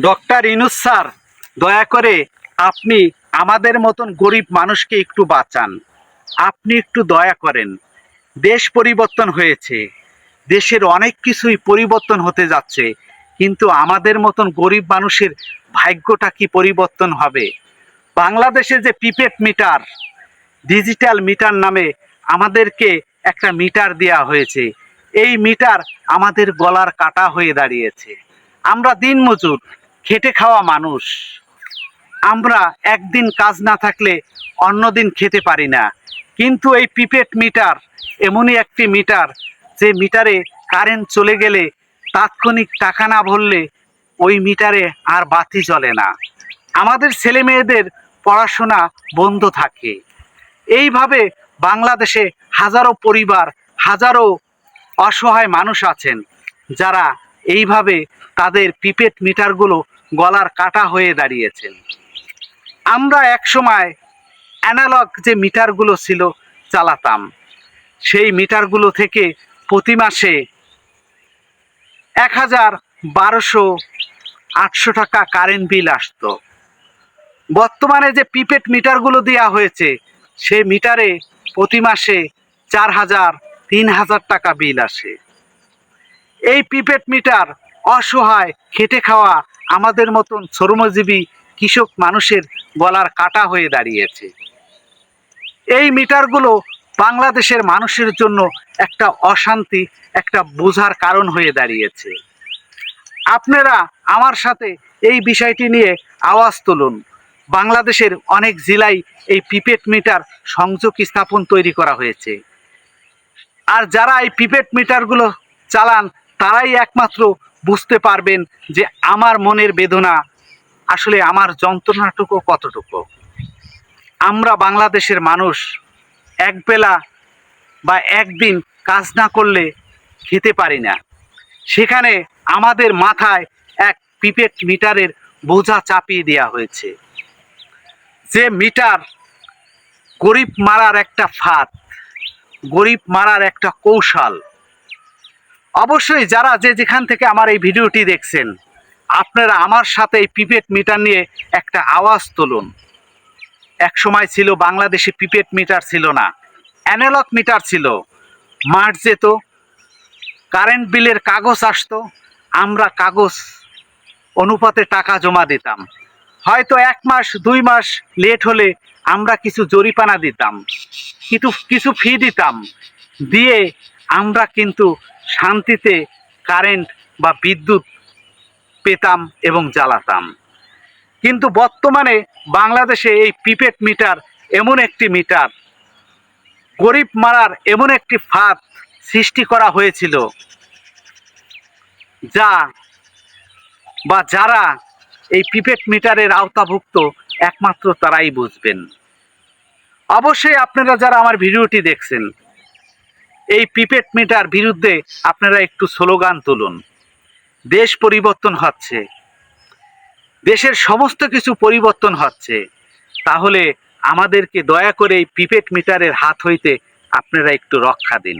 Doctor Yunus sir, দয়া করে আপনি আমাদের মতন গরিব মানুষকে একটু বাঁচান। আপনি একটু দয়া করেন। দেশ পরিবর্তন হয়েছে। দেশের অনেক কিছুই পরিবর্তন হতে যাচ্ছে। কিন্তু আমাদের মতন গরিব মানুষের ভাগ্যটা কি পরিবর্তন হবে? বাংলাদেশে যে প্রিপেড মিটার, ডিজিটাল মিটার নামে আমাদেরকে একটা মিটার দেওয়া হয়েছে। এই মিটার আমাদের গলার কাটা হয়ে দাঁড়িয়েছে। আমরা দিন মজুর খেটে খাওয়া মানুষ। আমরা একদিন কাজ না থাকলে অন্যদিন খেতে পারি না। কিন্তু এই প্রিপেড মিটার, এমনই একটি মিটার, যে মিটারে কারেন্ট চলে গেলে তাৎক্ষণিক টাকা না ভরলে ওই মিটারে আর বাতি জ্বলে না। আমাদের ছেলে মেয়েদের পড়াশোনা বন্ধ থাকে। এইভাবে বাংলাদেশে হাজারো পরিবার, হাজারো অসহায় মানুষ আছেন, যারা এইভাবে তাদের প্রিপেড মিটারগুলো গলার কাটা হয়ে দাঁড়িয়েছেন আমরা একসময় অ্যানালগ যে মিটারগুলো ছিল চালাতাম, সেই মিটারগুলো থেকে প্রতি মাসে এক হাজার বারোশো আটশো টাকা কারেন্ট বিল আসত। বর্তমানে যে প্রিপেড মিটারগুলো দেওয়া হয়েছে সে মিটারে প্রতি মাসে চার হাজার তিন হাজার টাকা বিল আসে। এই প্রিপেড মিটার অসহায়, খেটে খাওয়া আমাদের মতন শ্রমজীবী কৃষক মানুষের গলার কাটা হয়ে দাঁড়িয়েছে। এই মিটারগুলো বাংলাদেশের মানুষের জন্য একটা অশান্তি, একটা বোঝার কারণ হয়ে দাঁড়িয়েছে। আপনারা আমার সাথে এই বিষয়টি নিয়ে আওয়াজ তুলুন। বাংলাদেশের অনেক জেলায় এই প্রিপেড মিটার সংযোগ স্থাপন তৈরি করা হয়েছে। আর যারা এই প্রিপেড মিটারগুলো চালান তারাই একমাত্র বুঝতে পারবেন যে আমার মনের বেদনা আসলে আমার যন্ত্রণাটুকু কতটুকু। আমরা বাংলাদেশের মানুষ একবেলা বা একদিন কাজ না করলে খেতে পারি না। সেখানে আমাদের মাথায় এক প্রিপেড মিটারের বোঝা চাপিয়ে দেওয়া হয়েছে। যে মিটার গরিব মারার একটা ফাঁদ, গরিব মারার একটা কৌশল অবশ্যই যারা যে যেখান থেকে আমার এই ভিডিওটি দেখছেন, আপনারা আমার সাথে এই প্রিপেড মিটার নিয়ে একটা আওয়াজ তুলুন। এক সময় ছিল বাংলাদেশে প্রিপেড মিটার ছিল না, অ্যানালগ মিটার ছিল। মাঠ যেত, কারেন্ট বিলের কাগজ আসতো, আমরা কাগজ অনুপাতে টাকা জমা দিতাম। হয়তো এক মাস, দুই মাস লেট হলে আমরা কিছু জরিপানা দিতাম, কিছু কিছু ফি দিতাম। দিয়ে আমরা কিন্তু শান্তিতে কারেন্ট বা বিদ্যুৎ পেতাম এবং জ্বালাতাম। কিন্তু বর্তমানে বাংলাদেশে এই প্রিপেড মিটার এমন একটি মিটার, গরিব মারার এমন একটি ফাঁদ সৃষ্টি করা হয়েছিল যা বা যারা এই প্রিপেড মিটারের আওতাভুক্ত একমাত্র তারাই বুঝবেন। অবশ্যই আপনারা যারা আমার ভিডিওটি দেখছেন এই প্রিপেড মিটার বিরুদ্ধে আপনারা একটু স্লোগান তুলুন। দেশ পরিবর্তন হচ্ছে। দেশের সমস্ত কিছু পরিবর্তন হচ্ছে। তাহলে আমাদেরকে দয়া করে এই প্রিপেড মিটারের হাত হইতে আপনারা একটু রক্ষা দিন।